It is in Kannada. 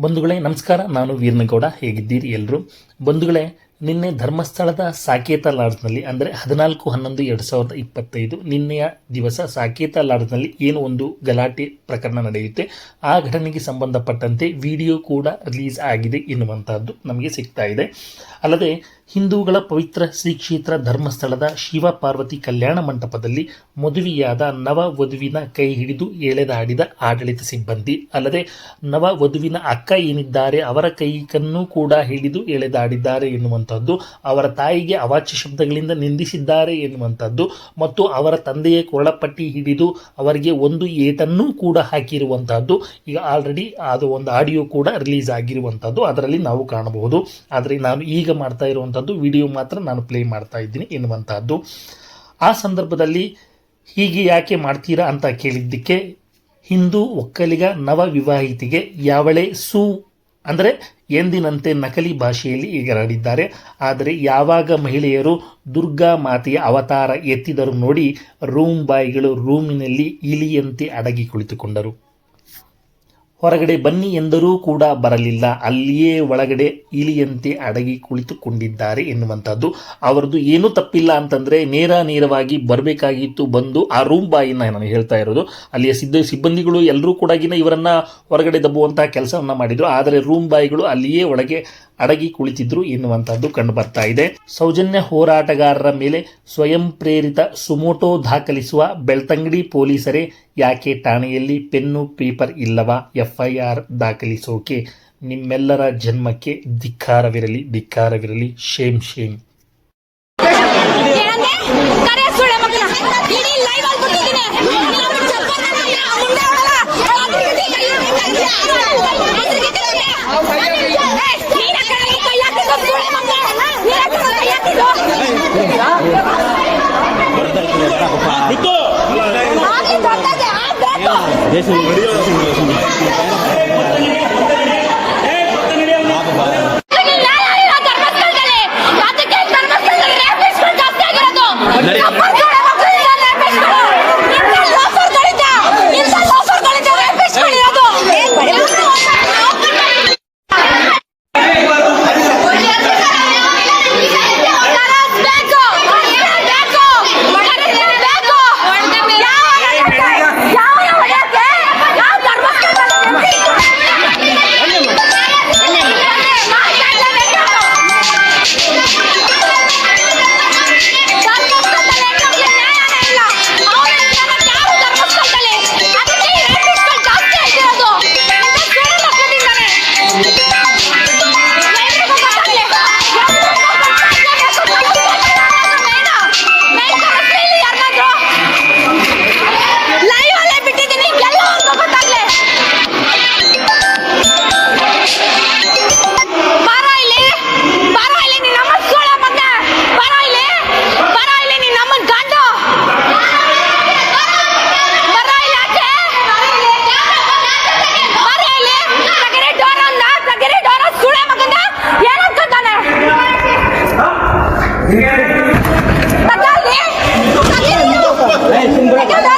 ಬಂಧುಗಳೇ ನಮಸ್ಕಾರ. ನಾನು ವೀರನಗೌಡ. ಹೇಗಿದ್ದೀರಿ ಎಲ್ಲರೂ? ಬಂಧುಗಳೇ ನಿನ್ನೆ ಧರ್ಮಸ್ಥಳದ ಸಾಕೇತ ಲಾಡ್ಜ್ನಲ್ಲಿ, ಅಂದರೆ ಹದಿನಾಲ್ಕು ಹನ್ನೊಂದು ಎರಡು ಸಾವಿರದ ಇಪ್ಪತ್ತೈದು ನಿನ್ನೆಯ ದಿವಸ ಸಾಕೇತ ಲಾಡ್ಜ್ನಲ್ಲಿ ಏನು ಒಂದು ಗಲಾಟೆ ಪ್ರಕರಣ ನಡೆಯುತ್ತೆ, ಆ ಘಟನೆಗೆ ಸಂಬಂಧಪಟ್ಟಂತೆ ವಿಡಿಯೋ ಕೂಡ ರಿಲೀಸ್ ಆಗಿದೆ ಎನ್ನುವಂತಹದ್ದು ನಮಗೆ ಸಿಗ್ತಾ ಇದೆ. ಅಲ್ಲದೆ ಹಿಂದೂಗಳ ಪವಿತ್ರ ಶ್ರೀ ಕ್ಷೇತ್ರ ಧರ್ಮಸ್ಥಳದ ಶಿವ ಪಾರ್ವತಿ ಕಲ್ಯಾಣ ಮಂಟಪದಲ್ಲಿ ಮದುವೆಯಾದ ನವ ವಧುವಿನ ಕೈ ಹಿಡಿದು ಎಳೆದಾಡಿದ ಆಡಳಿತ ಸಿಬ್ಬಂದಿ, ಅಲ್ಲದೆ ನವ ವಧುವಿನ ಅಕ್ಕ ಏನಿದ್ದಾರೆ ಅವರ ಕೈಕನ್ನು ಕೂಡ ಹಿಡಿದು ಎಳೆದಾಡಿದ್ದಾರೆ ಎನ್ನುವಂಥದ್ದು, ಅವರ ತಾಯಿಗೆ ಅವಾಚ್ಯ ಶಬ್ದಗಳಿಂದ ನಿಂದಿಸಿದ್ದಾರೆ ಎನ್ನುವಂಥದ್ದು, ಮತ್ತು ಅವರ ತಂದೆಯ ಕೊರಳಪಟ್ಟಿ ಹಿಡಿದು ಅವರಿಗೆ ಒಂದು ಏಟನ್ನೂ ಕೂಡ ಹಾಕಿರುವಂಥದ್ದು. ಈಗ ಆಲ್ರೆಡಿ ಅದು ಒಂದು ಆಡಿಯೋ ಕೂಡ ರಿಲೀಸ್ ಆಗಿರುವಂಥದ್ದು. ಅದರಲ್ಲಿ ನಾವು ಕಾಣಬಹುದು. ಆದರೆ ನಾನು ಈಗ ಮಾಡ್ತಾ ಇರುವಂಥದ್ದು ವಿಡಿಯೋ ಮಾತ್ರ ನಾನು ಪ್ಲೇ ಮಾಡ್ತಾ ಇದ್ದೀನಿ ಎನ್ನುವಂಥದ್ದು. ಆ ಸಂದರ್ಭದಲ್ಲಿ ಹೀಗೆ ಯಾಕೆ ಮಾಡ್ತೀರಾ ಅಂತ ಕೇಳಿದ್ದಕ್ಕೆ, ಹಿಂದೂ ಒಕ್ಕಲಿಗ ನವ ವಿವಾಹಿತಿಗೆ ಯಾವಳೆ ಸೂ, ಅಂದರೆ ಎಂದಿನಂತೆ ನಕಲಿ ಭಾಷೆಯಲ್ಲಿ ಈಗರಾಡಿದ್ದಾರೆ ಆದರೆ ಯಾವಾಗ ಮಹಿಳೆಯರು ದುರ್ಗಾ ಮಾತೆಯ ಅವತಾರ ಎತ್ತಿದರು ನೋಡಿ, ರೂಮ್ ಬಾಯಿಗಳು ರೂಮಿನಲ್ಲಿ ಇಲಿಯಂತೆ ಅಡಗಿ ಕುಳಿತುಕೊಂಡರು. ಹೊರಗಡೆ ಬನ್ನಿ ಎಂದರೂ ಕೂಡ ಬರಲಿಲ್ಲ. ಅಲ್ಲಿಯೇ ಒಳಗಡೆ ಇಲಿಯಂತೆ ಅಡಗಿ ಕುಳಿತುಕೊಂಡಿದ್ದಾರೆ ಎನ್ನುವಂಥದ್ದು. ಅವರದ್ದು ಏನೂ ತಪ್ಪಿಲ್ಲ ಅಂತಂದರೆ ನೇರ ನೇರವಾಗಿ ಬರಬೇಕಾಗಿತ್ತು ಬಂದು ಆ ರೂಮ್ ಬಾಯಿನ ನಾನು ಹೇಳ್ತಾ ಇರೋದು. ಅಲ್ಲಿಯ ಸಿದ್ಧ ಸಿಬ್ಬಂದಿಗಳು ಎಲ್ಲರೂ ಕೂಡ ಇವರನ್ನ ಹೊರಗಡೆ ದಬ್ಬುವಂತಹ ಕೆಲಸವನ್ನ ಮಾಡಿದ್ರು. ಆದರೆ ರೂಮ್ ಬಾಯಿಗಳು ಅಲ್ಲಿಯೇ ಒಳಗೆ ಅಡಗಿ ಕುಳಿತಿದ್ರು ಎನ್ನುವಂಥದ್ದು ಕಂಡು ಬರ್ತಾ ಇದೆ. ಸೌಜನ್ಯ ಹೋರಾಟಗಾರರ ಮೇಲೆ ಸ್ವಯಂ ಪ್ರೇರಿತ ಸುಮೋಟೋ ದಾಖಲಿಸುವ ಬೆಳ್ತಂಗಡಿ ಪೊಲೀಸರೇ, ಯಾಕೆ ಠಾಣೆಯಲ್ಲಿ ಪೆನ್ನು, ಪೇಪರ್ ಇಲ್ಲವಾ? ಎಫ್ಐಆರ್ ದಾಖಲಿಸೋಕೆ ನಿಮ್ಮೆಲ್ಲರ ಜನ್ಮಕ್ಕೆ ಧಿಕ್ಕಾರವಿರಲಿ ಧಿಕ್ಕಾರವಿರಲಿ. Shame shame. ಏನಂದೆ Đặt đây đi! Đặt đây đi! Đặt đây đi!